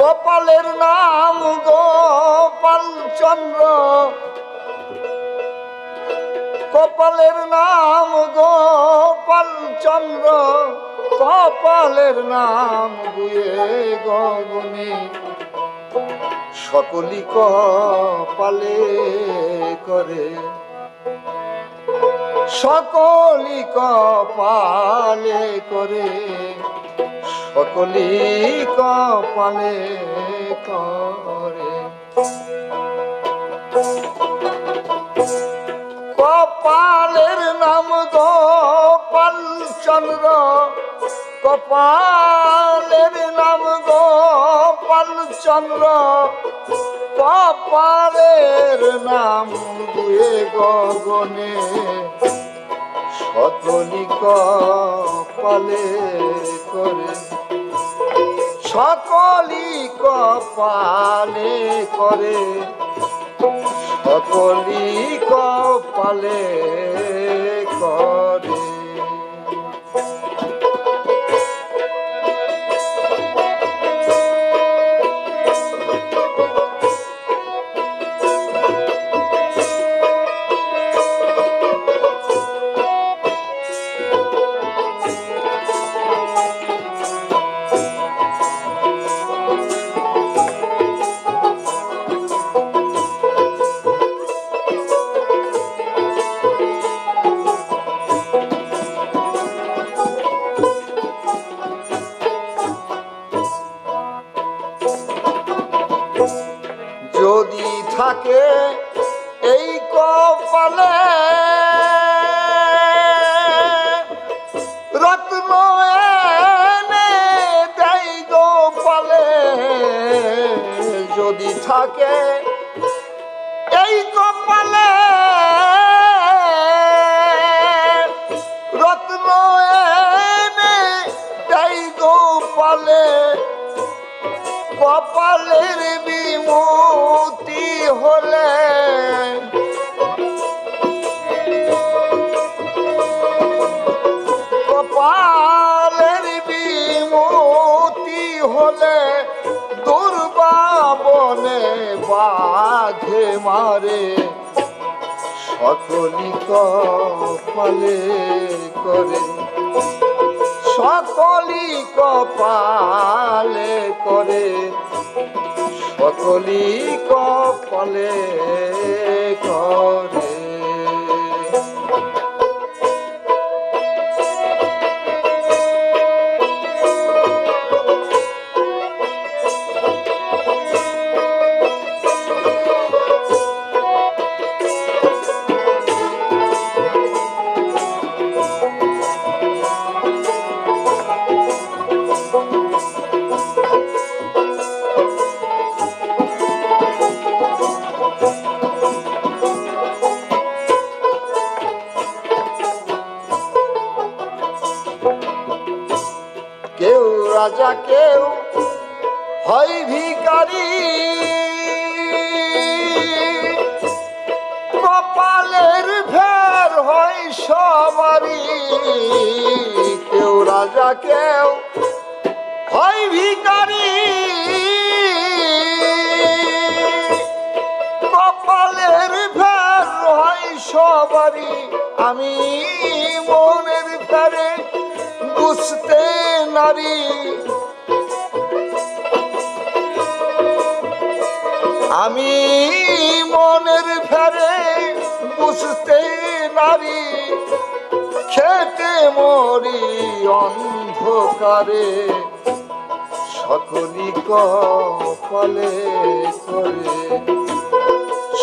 কপালের নাম গোপাল চন্দ্র। কপালের নাম গোপাল চন্দ্র। কপালের নাম গুয়ে গগনে সকলি কপালে করে। সকলি কপালে করে। সকলি কপালে করে। কপালের নাম গোপাল চন্দ্র। কপালের নাম গোপাল চন্দ্র কপালের নাম দুয়ে গগনে সকলি কপালে করে। সকলি কপালে করে সকলি কপালে থাকে এই কপালে। রত্ন এনে দেয় গোপালে, যদি থাকে এই কপালে। রত্ন এনে দেয় গোপালে কপালের বিমূতি হলে কপালের বিমূতি হলে দুর্বাবনে বাঘে মারে। সকলি কপালে করে সকলি কপালে করে সকলি কপালে কেউ রাজা, কেউ হয় ভিকারি কপালের ফের হয় সবারই। কেউ রাজা, কেউ হয় ভিকারি কপালের ফের হয় সবারই। আমি মনের ফেরে বুঝতে নারী। আমি মনের ফেরে বুঝতে নারী খেতে মরি অন্ধকারে সকলি কপালে করে।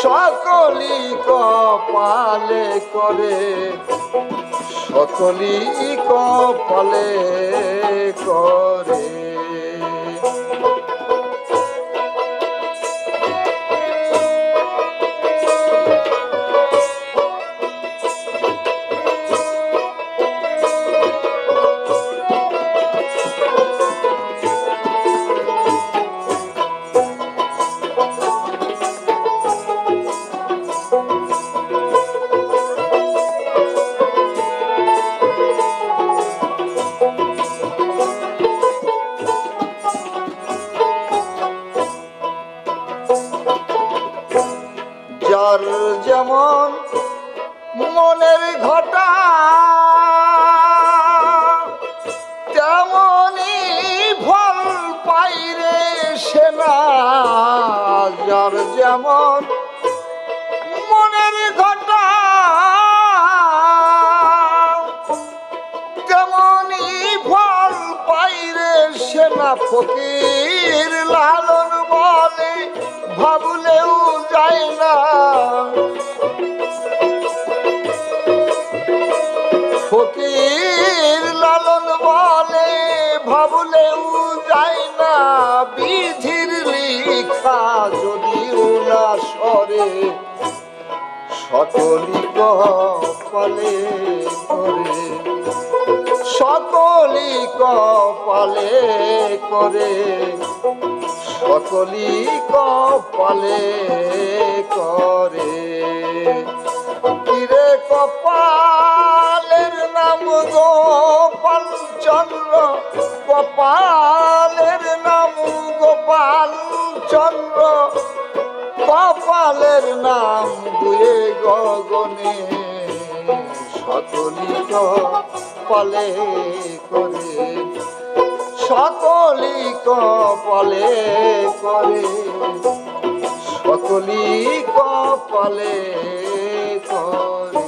সকলি কপালে করে সকলি কপালে করে। যার যেমন মনের ঘটা, তেমনি ফল পাইরে সেনা। যার যেমন মনের ঘটা, তেমনি ফল পাইরে সেনা ফকির লালন বলে, ভাবলেও যায় না। ফকির লালন বলে, ভাবলেও যায় না। বিধির লিখা যদিও না সরে সকলি কপালে করে। সকলি কপালে করে। সকলি কপালে করে। কিরে কপালের নাম গোপাল চন্দ্র? কপালের নাম গোপাল চন্দ্র। কপালের নাম দুয়ে গগনে। সকলি কপালে করে। সকলি কপালে করে। সকলি কপালে করে।